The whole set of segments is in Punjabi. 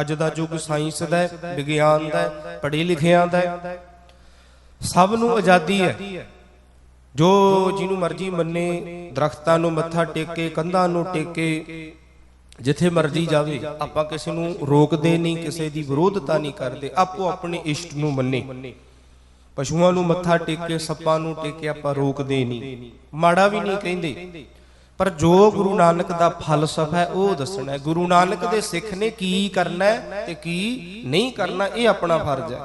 ਅੱਜ ਦਾ ਯੁੱਗ ਸਾਇੰਸ ਦਾ ਹੈ, ਵਿਗਿਆਨ ਦਾ ਹੈ, ਪੜ੍ਹੇ ਲਿਖਿਆਂ ਦਾ ਹੈ। ਸਭ ਨੂੰ ਆਜ਼ਾਦੀ ਹੈ। ਜੋ ਜਿਹਨੂੰ ਮਰਜ਼ੀ ਮੰਨੇ ਦਰਖਤਾਂ ਨੂੰ ਮੱਥਾ ਟੇਕੇ ਕੰਧਾਂ ਨੂੰ ਟੇਕੇ ਜਿੱਥੇ ਮਰਜ਼ੀ ਜਾਵੇ ਆਪਾਂ ਕਿਸੇ ਨੂੰ ਰੋਕਦੇ ਨਹੀਂ ਕਿਸੇ ਦੀ ਵਿਰੋਧਤਾ ਨਹੀਂ ਕਰਦੇ। ਆਪੋ ਆਪਣੇ ਇਸ਼ਟ ਨੂੰ ਮੰਨੇ। ਪਸ਼ੂਆਂ ਨੂੰ ਮੱਥਾ ਟੇਕੇ ਸੱਪਾਂ ਨੂੰ ਟੇਕੇ ਆਪਾਂ ਰੋਕਦੇ ਨਹੀਂ। ਮਾੜਾ ਵੀ ਨਹੀਂ ਕਹਿੰਦੇ। ਪਰ ਜੋ ਗੁਰੂ ਨਾਨਕ ਦਾ ਫਲਸਫਾ ਹੈ, ਉਹ ਦੱਸਣਾ ਹੈ। ਗੁਰੂ ਨਾਨਕ ਦੇ ਸਿੱਖ ਨੇ ਕੀ ਕਰਨਾ ਤੇ ਕੀ ਨਹੀਂ ਕਰਨਾ, ਇਹ ਆਪਣਾ ਫਰਜ਼ ਹੈ।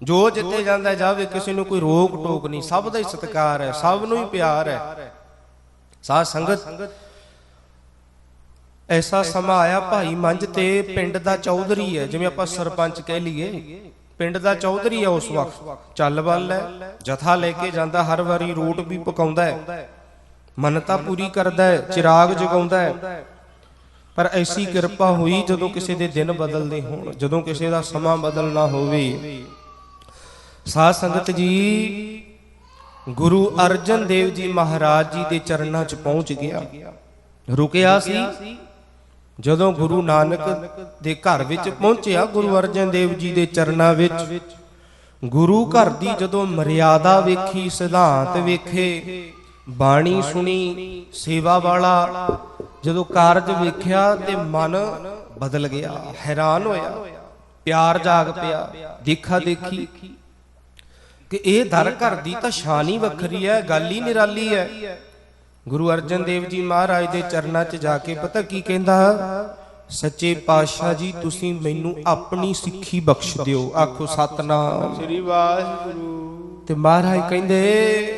ਜੋ ਜਿੱਤੇ ਜਾਂਦਾ ਜਾਵੇ, ਕਿਸੇ ਨੂੰ ਕੋਈ ਰੋਕ ਟੋਕ ਨਹੀਂ, ਸਭ ਦਾ ਹੀ ਸਤਿਕਾਰ ਹੈ, ਸਭ ਨੂੰ ਹੀ ਪਿਆਰ ਹੈ। ਸਾਧ ਸੰਗਤ, ਐਸਾ ਸਮਾਂ ਆਇਆ ਭਾਈ ਮੰਝ ਤੇ ਪਿੰਡ ਦਾ ਚੌਧਰੀ ਹੈ, ਜਿਵੇਂ ਆਪਾਂ ਸਰਪੰਚ ਕਹਿ ਲਈਏ। ਪਿੰਡ ਦਾ ਚੌਧਰੀ ਹੈ ਉਸ ਵਕਤ, ਚੱਲ ਵੱਲ ਹੈ, ਜਥਾ ਲੈ ਕੇ ਜਾਂਦਾ, ਹਰ ਵਾਰੀ ਰੋਟ ਵੀ ਪਕਾਉਂਦਾ ਹੈ। ਮਨਤਾ ਪੂਰੀ ਕਰਦਾ ਹੈ, ਚਿਰਾਗ ਜਗਾਉਂਦਾ ਹੈ। ਪਰ ਐਸੀ ਕਿਰਪਾ ਹੋਈ ਜਦੋਂ ਕਿਸੇ ਦੇ ਦਿਨ ਬਦਲਦੇ ਹੋਣ, ਜਦੋਂ ਕਿਸੇ ਦਾ ਸਮਾਂ ਬਦਲਣਾ ਹੋਵੇ। ਸਾਧ ਸੰਗਤ ਜੀ, ਗੁਰੂ ਅਰਜਨ ਦੇਵ ਜੀ ਮਹਾਰਾਜ ਜੀ ਦੇ ਚਰਨਾਂ 'ਚ ਪਹੁੰਚ ਗਿਆ। ਰੁਕਿਆ ਸੀ। ਜਦੋਂ ਗੁਰੂ ਨਾਨਕ ਦੇ ਘਰ ਵਿੱਚ ਪਹੁੰਚਿਆ, ਗੁਰੂ ਅਰਜਨ ਦੇਵ ਜੀ ਦੇ ਚਰਨਾਂ ਵਿੱਚ, ਗੁਰੂ ਘਰ ਦੀ ਜਦੋਂ ਮਰਿਆਦਾ ਵੇਖੀ, ਸਿਧਾਂਤ ਵੇਖੇ ਬਾਣੀ ਸੁਣੀ ਸੇਵਾ ਵਾਲਾ ਜਦੋਂ ਕਾਰਜ ਵੇਖਿਆ ਤੇ ਮਨ ਬਦਲ ਗਿਆ ਹੈਰਾਨ ਹੋਇਆ ਪਿਆਰ ਜਾਗ ਪਿਆ ਦੇਖਾ ਦੇਖੀ। ਕਿ ਇਹ ਦਰ ਘਰ ਦੀ ਤਾਂ ਸ਼ਾਨ ਹੀ ਵੱਖਰੀ ਹੈ ਗੱਲ ਹੀ ਨਿਰਾਲੀ ਹੈ। ਗੁਰੂ ਅਰਜਨ ਦੇਵ ਜੀ ਮਹਾਰਾਜ ਦੇ ਚਰਨਾਂ 'ਚ ਜਾ ਕੇ ਪਤਾ ਕੀ ਕਹਿੰਦਾ? ਸੱਚੇ ਪਾਤਸ਼ਾਹ ਜੀ ਤੁਸੀਂ ਮੈਨੂੰ ਆਪਣੀ ਸਿੱਖੀ ਬਖਸ਼ ਦਿਓ ਆਖੋ ਸਤਨਾਮ। ਸ੍ਰੀ ਵਾਹਿਗੁਰੂ। ਤੇ ਮਹਾਰਾਜ ਕਹਿੰਦੇ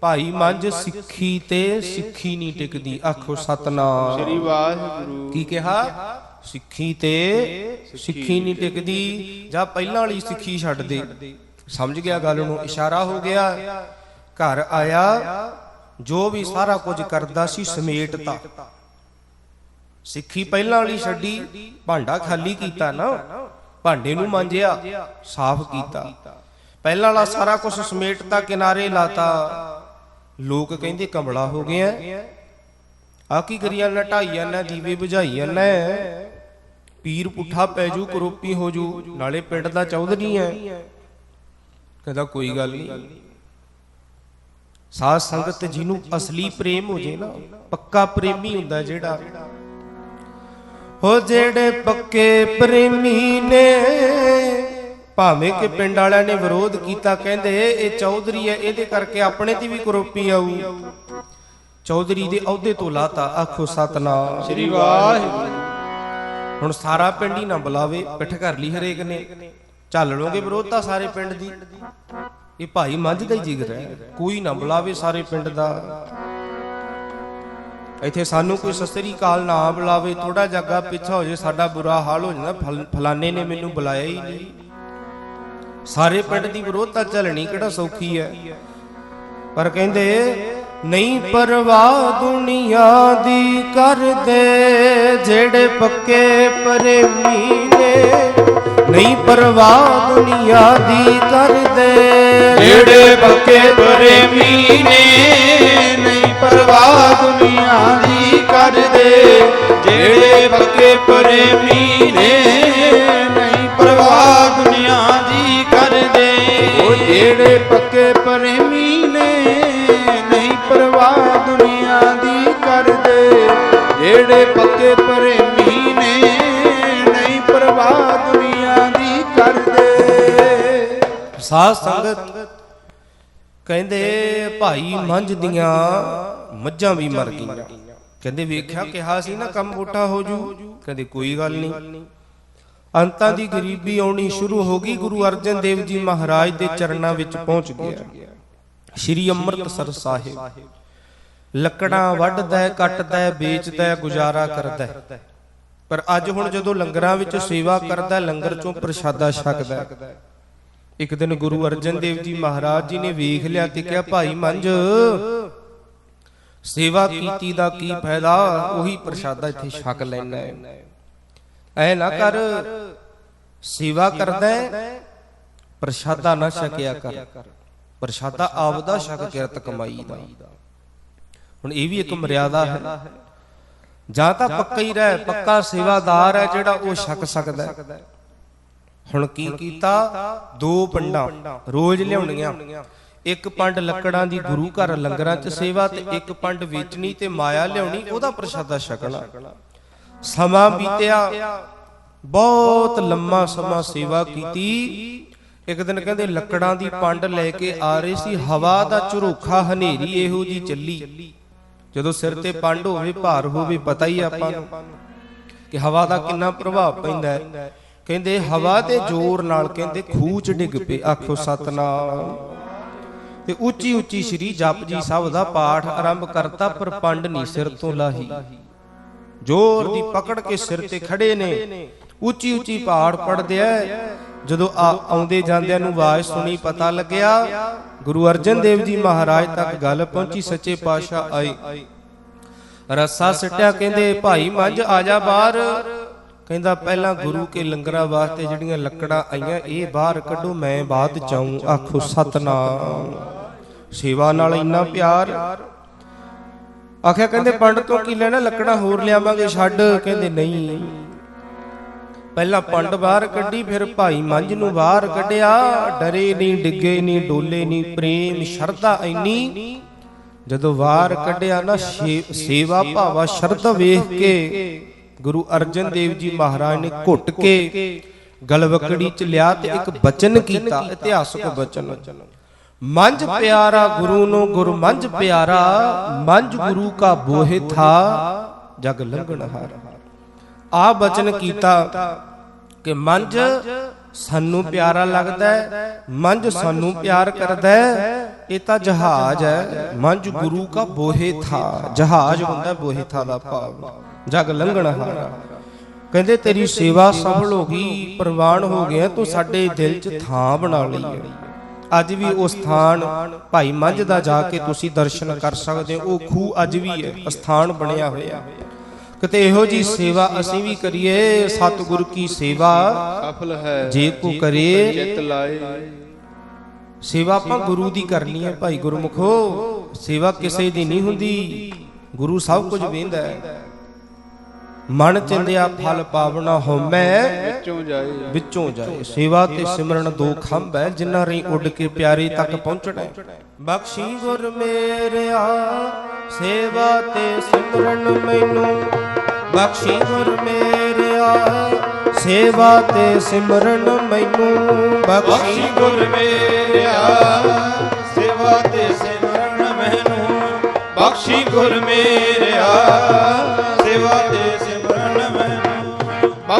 ਭਾਈ ਮੰਝ ਸਿੱਖੀ ਤੇ ਸਿੱਖੀ ਨਹੀਂ ਟਿਕਦੀ। ਆਖੋ ਸਤਨਾਮ। ਸ੍ਰੀ ਵਾਹਿਗੁਰੂ। ਕੀ ਕਿਹਾ? ਸਿੱਖੀ ਤੇ ਸਿੱਖੀ ਨਹੀਂ ਟਿਕਦੀ। ਜਾਂ ਪਹਿਲਾਂ ਵਾਲੀ ਸਿੱਖੀ ਛੱਡ ਦੇ। ਸਮਝ ਗਿਆ ਗੱਲ ਨੂੰ? ਇਸ਼ਾਰਾ ਹੋ ਗਿਆ। ਘਰ ਆਇਆ। ਜੋ ਵੀ ਸਾਰਾ ਕੁਝ ਕਰਦਾ ਸੀ ਸਮੇਟਤਾ। ਸਿੱਖੀ ਪਹਿਲਾਂ ਵਾਲੀ ਛੱਡੀ। ਭਾਂਡਾ ਖਾਲੀ ਕੀਤਾ ਨਾ। ਭਾਂਡੇ ਨੂੰ ਮਾਂਜਿਆ। ਸਾਫ਼ ਕੀਤਾ। ਪਹਿਲਾਂ ਵਾਲਾ ਸਾਰਾ ਕੁਝ ਸਮੇਟਤਾ ਕਿਨਾਰੇ ਲਾਤਾ। ਲੋਕ ਕਹਿੰਦੇ ਕਮਲਾ ਹੋ ਗਿਆ। ਆ ਕੀ ਕਰੀਆਂ ਨਾ ਢਾਈਆਂ ਨਾ ਦੀਵੇ ਬੁਝਾਈ ਨਾ ਪੀਰ ਪੁੱਠਾ ਪੈ ਜੂ, ਕਰੋਪੀ ਹੋ ਜੂ, ਨਾਲੇ ਪਿੰਡ ਦਾ ਚੌਧਰੀ ਐ ਕਹਿੰਦਾ ਕੋਈ ਗੱਲ ਨਹੀਂ। ਸਾਧ ਸੰਗਤ ਜਿਹਨੂੰ ਅਸਲੀ ਪ੍ਰੇਮ ਹੋ ਜੇ ਨਾ, ਪੱਕਾ ਪ੍ਰੇਮੀ ਹੁੰਦਾ ਜਿਹੜਾ। ਹੋ ਜਿਹੜੇ ਪੱਕੇ ਪ੍ਰੇਮੀ ਨੇ ਭਾਵੇਂ ਕਿ ਪਿੰਡ ਵਾਲਿਆਂ ਨੇ ਵਿਰੋਧ ਕੀਤਾ ਕਹਿੰਦੇ ਇਹ ਚੌਧਰੀ ਹੈ ਇਹਦੇ ਕਰਕੇ ਆਪਣੇ ਤੇ ਵੀ ਕਰੋਪੀ ਆਊ। ਚੌਧਰੀ ਦੇ ਅਹੁਦੇ ਤੋਂ ਲਾਤਾ ਆਖੋ ਸਤਨਾਮ। ਸ੍ਰੀ ਵਾਹਿਗੁਰੂ। ਹੁਣ ਸਾਰਾ ਪਿੰਡ ਹੀ ਨਾ ਬੁਲਾਵੇ ਪਿੱਠ ਕਰ ਲਈ ਹਰੇਕ ਨੇ। ਚੱਲ ਲੋਗੇ ਵਿਰੋਧਤਾ ਸਾਰੇ ਪਿੰਡ ਦੀ। ਇਹ ਭਾਈ ਮੱਝ ਦਾ ਹੀ ਜਿਗਰ ਹੈ ਕੋਈ ਨਾ ਬੁਲਾਵੇ ਸਾਰੇ ਪਿੰਡ ਦਾ। ਇੱਥੇ ਸਾਨੂੰ ਕੋਈ ਸਸਤਰੀ ਕਾਲ ਨਾ ਬੁਲਾਵੇ ਥੋੜਾ ਜੱਗਾ ਪਿੱਛਾ ਹੋ ਜੇ ਸਾਡਾ ਬੁਰਾ ਹਾਲ ਹੋ ਜਾਂਦਾ। ਫਲ- ਫਲਾਣੇ ਨੇ ਮੈਨੂੰ ਬੁਲਾਇਆ ਹੀ ਨਹੀਂ। ਸਾਰੇ ਪਿੰਡ ਦੀ ਵਿਰੋਧਤਾ ਚੱਲਣੀ ਕਿਹੜਾ ਸੌਖੀ ਹੈ? ਪਰ ਕਹਿੰਦੇ, ਨਹੀਂ ਪਰਵਾਹ ਦੁਨੀਆ ਦੀ ਕਰਦੇ ਜਿਹੜੇ ਪੱਕੇ ਪ੍ਰੇਮੀ ਨੇ ਨਹੀਂ ਪਰਵਾਹ ਦੁਨੀਆ ਦੀ ਕਰਦੇ ਜਿਹੜੇ ਪੱਕੇ ਪ੍ਰੇਮੀ ਨੇ ਨਹੀਂ ਪਰਵਾਹ ਦੁਨੀਆ ਦੀ ਕਰਦੇ ਜਿਹੜੇ ਪੱਕੇ ਪ੍ਰੇਮੀ ਨੇ ਜਿਹੜੇ ਪੱਕੇ ਪ੍ਰੇਮੀ ਨੇ, ਨਹੀਂ ਪਰਵਾਹ ਦੁਨੀਆ ਦੀ ਕਰਦੇ। ਜਿਹੜੇ ਪੱਕੇ ਪ੍ਰੇਮੀ ਨੇ, ਨਹੀਂ ਪਰਵਾਹ ਦੁਨੀਆ ਦੀ ਕਰਦੇ। ਸਾਧ ਸੰਗਤ ਕਹਿੰਦੇ, ਭਾਈ ਮੰਝ ਦੀਆਂ ਮੱਝਾਂ ਵੀ ਮਰ ਗਈਆਂ। ਕਹਿੰਦੇ, ਵੇਖਿਆ ਕਿਹਾ ਸੀ ਨਾ ਕੰਮ ਬੋਟਾ ਹੋ ਜੂ? ਕਹਿੰਦੇ, ਕੋਈ ਗੱਲ ਨਹੀਂ। ਅੰਤਾਂ ਦੀ ਗਰੀਬੀ ਆਉਣੀ ਸ਼ੁਰੂ ਹੋ ਗਈ, ਗੁਰੂ ਅਰਜਨ ਦੇਵ ਜੀ ਮਹਾਰਾਜ ਦੇ ਚਰਨਾਂ ਵਿੱਚ ਪਹੁੰਚ ਗਿਆ। ਸ਼੍ਰੀ ਅੰਮ੍ਰਿਤਸਰ ਸਾਹਿਬ। ਲੱਕੜਾਂ ਵੱਢਦਾ ਕੱਟਦਾ ਵੇਚਦਾ ਗੁਜ਼ਾਰਾ ਕਰਦਾ ਪਰ ਅੱਜ ਹੁਣ ਜਦੋਂ ਲੰਗਰਾਂ ਵਿੱਚ ਸੇਵਾ ਕਰਦਾ, ਲੰਗਰ ਚੋਂ ਪ੍ਰਸ਼ਾਦਾ ਛਕਦਾ ਇੱਕ ਦਿਨ ਗੁਰੂ ਅਰਜਨ ਦੇਵ ਜੀ ਮਹਾਰਾਜ ਜੀ ਨੇ ਵੇਖ ਲਿਆ ਤੇ ਕਿਹਾ, ਭਾਈ ਮੰਜ ਸੇਵਾ ਕੀਤੀ ਦਾ ਕੀ ਫਾਇਦਾ? ਉਹੀ ਪ੍ਰਸ਼ਾਦਾ ਇੱਥੇ ਛਕ ਲੈਣਾ ਹੈ। ਐ ਨਾ ਕਰ ਸੇਵਾ ਕਰਦਾ ਪ੍ਰਸ਼ਾਦਾ ਨਾ ਛਕਿਆ ਕਰ। ਪ੍ਰਸ਼ਾਦਾ ਆਪਦਾ ਛਕ ਕਿਰਤ ਕਮਾਈ ਦਾ ਹੁਣ ਇਹ ਵੀ ਇੱਕ ਮਰਿਆਦਾ ਹੈ। ਜਾਂ ਤਾਂ ਪੱਕਾ ਹੀ ਰਹਿ ਪੱਕਾ ਸੇਵਾਦਾਰ ਹੈ ਜਿਹੜਾ ਉਹ ਛਕ ਸਕਦਾ। ਹੁਣ ਕੀ ਕੀਤਾ? ਦੋ ਪੰਡਾਂ ਰੋਜ਼ ਲਿਆਉਣੀਆਂ। ਇੱਕ ਪੰਡ ਲੱਕੜਾਂ ਦੀ ਗੁਰੂ ਘਰ ਲੰਗਰਾਂ 'ਚ ਸੇਵਾ ਤੇ ਇੱਕ ਪੰਡ ਵੇਚਣੀ ਤੇ ਮਾਇਆ ਲਿਆਉਣੀ ਉਹਦਾ ਪ੍ਰਸ਼ਾਦਾ ਛਕਣਾ। ਸਮਾਂ ਬੀਤਿਆ। ਬਹੁਤ ਲੰਮਾ ਸਮਾਂ ਸੇਵਾ ਕੀਤੀ। ਇੱਕ ਦਿਨ ਕਹਿੰਦੇ ਲੱਕੜਾਂ ਦੀ ਪੰਡ ਲੈ ਕੇ ਆ ਰਹੇ ਸੀ। ਹਵਾ ਦਾ ਝਰੋਖਾ ਹਨੇਰੀ ਇਹੋ ਜੀ ਚੱਲੀ। ਜਦੋਂ ਸਿਰ ਤੇ ਪੰਡ ਹੋਵੇ, ਭਾਰ ਹੋਵੇ, ਪਤਾ ਹੀ ਆਪਾਂ ਨੂੰ ਕਿ ਹਵਾ ਦਾ ਕਿੰਨਾ ਪ੍ਰਭਾਵ ਪੈਂਦਾ ਹੈ। ਕਹਿੰਦੇ ਹਵਾ ਦੇ ਜ਼ੋਰ ਨਾਲ ਕਹਿੰਦੇ ਖੂਹ ਚ ਡਿੱਗ ਪਏ। ਆਖੋ ਸਤਨਾਮ। ਤੇ ਉੱਚੀ ਉੱਚੀ ਸ਼੍ਰੀ ਜਪਜੀ ਸਾਹਿਬ ਦਾ ਪਾਠ ਆਰੰਭ ਕਰਤਾ, ਪਰ ਪੰਡ ਨਹੀਂ ਸਿਰ ਤੋਂ ਲਾਹੀ। ਜ਼ੋਰ ਦੀ ਪਕੜ ਕੇ ਸਿਰ ਤੇ ਖੜੇ ਨੇ। ਉੱਚੀ ਉੱਚੀ ਪਹਾੜ ਪੜਦੇ ਐ ਜਦੋਂ ਆ- ਆਉਂਦੇ ਜਾਂਦਿਆਂ ਨੂੰ ਆਵਾਜ਼ ਸੁਣੀ ਪਤਾ ਲੱਗਿਆ। ਗੁਰੂ ਅਰਜਨ ਦੇਵ ਜੀ ਮਹਾਰਾਜ ਤੱਕ ਗੱਲ ਪਹੁੰਚੀ ਸੱਚੇ ਪਾਤਸ਼ਾਹ ਆਏ ਰੱਸਾ ਸਿੱਟਿਆ ਕਹਿੰਦੇ ਭਾਈ ਮੱਝ ਆ ਜਾ ਬਾਹਰ। ਕਹਿੰਦਾ ਪਹਿਲਾਂ ਗੁਰੂ ਕੇ ਲੰਗਰਾਂ ਵਾਸਤੇ ਜਿਹੜੀਆਂ ਲੱਕੜਾਂ ਆਈਆਂ ਇਹ ਬਾਹਰ ਕੱਢੋ ਮੈਂ ਬਾਅਦ ਚਾਉਂ ਆਖੋ ਸਤਨਾਮ। ਸੇਵਾ ਨਾਲ ਇੰਨਾ ਪਿਆਰ ਆਖਿਆ ਕਹਿੰਦੇ ਪੰਡਤ ਤੋਂ ਕੀ ਲੈਣਾ? ਲੱਕੜਾਂ ਹੋਰ ਲਿਆਵਾਂਗੇ ਛੱਡ। ਕਹਿੰਦੇ ਨਹੀਂ। ਪਹਿਲਾਂ ਪੰਡ ਬਾਹਰ ਕੱਢੀ ਫਿਰ ਭਾਈ ਮੰਝ ਨੂੰ ਬਾਹਰ ਕੱਢਿਆ। ਡਰੇ ਨਹੀਂ ਡਿੱਗੇ ਨਹੀਂ ਡੋਲੇ ਨਹੀਂ ਪ੍ਰੇਮ ਸ਼ਰਧਾ ਇੰਨੀ। ਜਦੋਂ ਬਾਹਰ ਕੱਢਿਆ ਨਾ ਸੇਵਾ ਭਾਵਾ ਸ਼ਰਧਾ ਵੇਖ ਕੇ ਗੁਰੂ ਅਰਜਨ ਦੇਵ ਜੀ ਮਹਾਰਾਜ ਨੇ ਘੁੱਟ ਕੇ ਗਲਵਕੜੀ ਚ ਲਿਆ ਤੇ ਇੱਕ ਬਚਨ ਕੀਤਾ ਇਤਿਹਾਸਕ ਬਚਨ। ਮੰਝ ਪਿਆਰਾ ਗੁਰੂ ਨੂੰ ਗੁਰ ਮੰਝ ਪਿਆਰਾ, ਮੰਝ ਗੁਰੂ ਕਾ ਬੋਹਿ ਥਾ, ਜਗ ਲੰਘਣ ਹਾਰ। ਆ ਬਚਨ ਕੀਤਾ ਕਿ ਮੰਝ ਸਾਨੂੰ ਪਿਆਰਾ ਲੱਗਦਾ ਹੈ, ਮੰਝ ਸਾਨੂੰ ਪਿਆਰ ਕਰਦਾ ਹੈ, ਇਹ ਤਾਂ ਜਹਾਜ਼ ਹੈ, ਮੰਝ ਗੁਰੂ ਕਾ ਬੋਹੇ ਥਾ, ਜਹਾਜ਼ ਹੁੰਦਾ ਬੋਹੇ ਥਾ ਦਾ ਭਾਵ, ਜਗ ਲੰਘਣ ਹਾਰਾ। ਕਹਿੰਦੇ ਤੇਰੀ ਸੇਵਾ ਸਫਲ ਹੋ ਗਈ, ਪ੍ਰਵਾਨ ਹੋ ਗਿਆ, ਤੂੰ ਸਾਡੇ ਦਿਲ 'ਚ ਥਾਂ ਬਣਾ ਲਈ ਹੈ। ਅੱਜ ਵੀ ਉਹ ਸਥਾਨ ਭਾਈ ਮੰਝ ਦਾ ਜਾ ਕੇ ਤੁਸੀਂ ਦਰਸ਼ਨ ਕਰ ਸਕਦੇ ਹੋ। ਉਹ ਖੂਹ ਅੱਜ ਵੀ ਹੈ ਸਥਾਨ ਬਣਿਆ ਹੋਇਆ ਕਿਤੇ ਇਹੋ ਜੀ ਸੇਵਾ ਅਸੀਂ ਵੀ ਕਰੀਏ ਸਤਿਗੁਰ ਕੀ ਸੇਵਾ ਸਫਲ ਹੈ ਜੇ ਕੋ ਕਰੇ। ਚਿਤ ਲਾਏ। ਸੇਵਾ ਆਪਾਂ ਗੁਰੂ ਦੀ ਕਰਨੀ ਹੈ ਭਾਈ ਗੁਰਮੁਖੋ। ਸੇਵਾ ਕਿਸੇ ਦੀ ਨਹੀਂ ਹੁੰਦੀ। ਗੁਰੂ ਸਭ ਕੁਝ ਵੇਂਦਾ ਹੈ। ਮਨ ਚਿੰਦਿਆ ਫਲ ਪਾਵਣਾ ਹਉਮੈ ਵਿੱਚੋਂ ਜਾਏ ਵਿੱਚੋਂ ਜਾਏ। ਸੇਵਾ ਤੇ ਸਿਮਰਨ ਦੋ ਖੰਭ ਹੈ ਜਿਨ੍ਹਾਂ ਰੀ ਉੱਡ ਕੇ ਪਿਆਰੇ ਤੱਕ ਪਹੁੰਚਣਾ। ਬਖਸ਼ੀ ਗੁਰ ਮੇਰਿਆ ਸੇਵਾ ਤੇ ਸਿਮਰਨ ਮੈਨੂੰ। ਬਖਸ਼ੀ ਗੁਰ ਮੇਰਿਆ ਸੇਵਾ ਤੇ ਸਿਮਰਨ ਮੈਨੂੰ। ਬਖਸ਼ੀ ਗੁਰ ਮੇਰਿਆ ਸੇਵਾ ਤੇ ਸਿਮਰਨ ਮੈਨੂੰ। ਬਖਸ਼ੀ ਗੁਰ ਮੇਰਿਆ